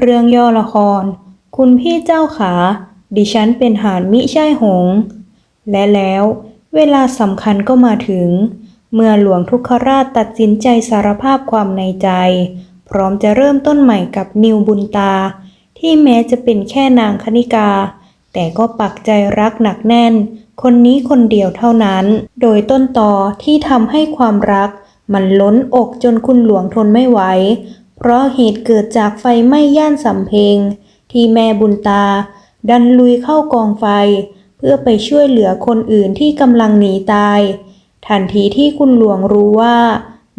เรื่องย่อละคร คุณพี่เจ้าขา ดิฉันเป็นหานมิใช่หง และแล้วเวลาสำคัญก็มาถึง เมื่อหลวงทุกขราชตัดสินใจสารภาพความในใจ พร้อมจะเริ่มต้นใหม่กับนิวบุญตา ที่แม้จะเป็นแค่นางคณิกา แต่ก็ปักใจรักหนักแน่น คนนี้คนเดียวเท่านั้น โดยต้นต่อที่ทำให้ความรักมันล้นอกจนคุณหลวงทนไม่ไหว เพราะเหตุเกิดจากไฟไหม้ย่านสำเพ็งที่แม่บุญตา ดันลุยเข้ากองไฟ เพื่อไปช่วยเหลือคนอื่นที่กำลังหนีตาย ทันทีที่คุณหลวงรู้ว่า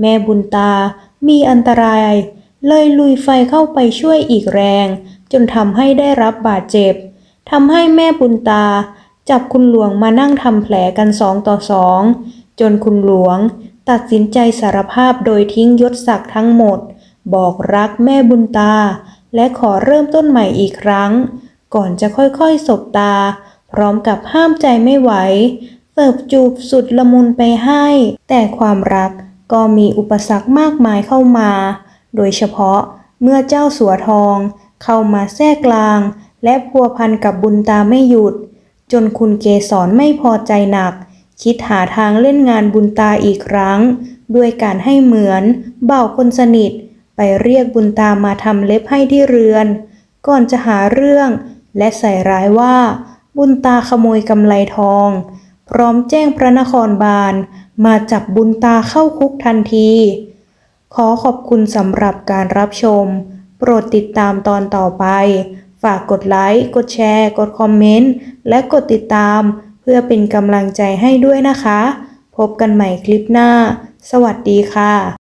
แม่บุญตามีอันตราย เลยลุยไฟเข้าไปช่วยอีกแรง จนทำให้ได้รับบาดเจ็บทำให้แม่บุญตา จับคุณหลวงมานั่งทำแผลกันสองต่อสองจนคุณหลวง ตัดสินใจสารภาพโดยทิ้งยศศักดิ์ทั้งหมด บอกรักแม่บุญตา และขอเริ่มต้นใหม่อีกครั้ง ก่อนจะค่อยๆ สบตา พร้อมกับห้ามใจไม่ไหว เสิร์ฟจูบสุดละมุนไปให้ แต่ความรักก็มีอุปสรรคมากมายเข้ามา โดยเฉพาะเมื่อเจ้าสัวทอง เข้ามาแทรกกลาง และพัวพันกับบุญตาไม่หยุด จนคุณเกสรไม่พอใจหนัก คิดหาทางเล่นงานบุญตาอีกครั้ง ด้วยการให้เหมือนเบ่าคนสนิท ไปเรียกบุญตามาทำเล็บให้ที่เรือน ก่อนจะหาเรื่อง และใส่ร้ายว่า บุญตาขโมยกำไลทอง พร้อมแจ้งพระนครบาล มาจับบุญตาเข้าคุกทันที ขอขอบคุณสำหรับการรับชม โปรดติดตามตอนต่อไป ฝากกดไลค์ กดแชร์ กดคอมเมนต์ และกดติดตาม เพื่อเป็นกำลังใจให้ด้วยนะคะ พบกันใหม่คลิปหน้า สวัสดีค่ะ